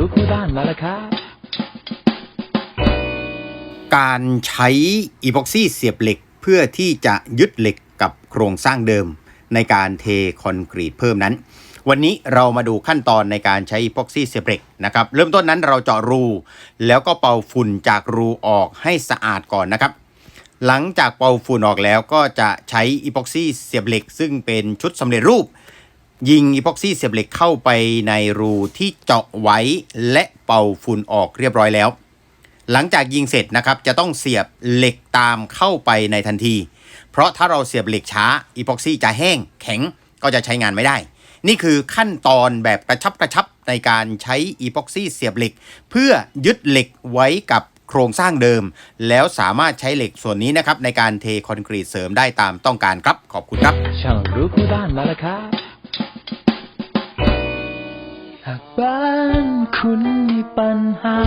รู้คู่บ้านมาแล้วครับ การใช้อีพ็อกซี่เสียบเหล็กเพื่อที่จะยึดเหล็กกับโครงสร้างเดิม ในการเทคอนกรีตเพิ่มนั้น วันนี้เรามาดูขั้นตอนในการใช้อีพ็อกซี่เสียบเหล็กนะครับ เริ่มต้นนั้นเราเจาะรู แล้วก็เป่าฝุ่นจากรูออกให้สะอาดก่อนนะครับหลังจากเป่าฝุ่นออกแล้วก็จะใช้อีพ็อกซี่เสียบเหล็ก ซึ่งเป็นชุดสำเร็จรูป ยิงอีพ็อกซี่เสียบเหล็กเข้าไปในรูที่เจาะไว้และเป่าฝุ่นออกเรียบร้อยแล้ว หลังจากยิงเสร็จนะครับจะต้องเสียบเหล็กตามเข้าไปในทันที เพราะถ้าเราเสียบเหล็กช้าอีพ็อกซี่จะแห้งแข็งก็จะใช้งานไม่ได้ นี่คือขั้นตอนแบบกระชับกระชับในการใช้อีพ็อกซี่เสียบเหล็ก เพื่อยึดเหล็กไว้กับโครงสร้างเดิม แล้วสามารถใช้เหล็กส่วนนี้นะครับในการเทคอนกรีตเสริมได้ตามต้องการครับขอบคุณครับช่างรู้คู่บ้านมาแล้วครับากบ้านคุณมีปัญหา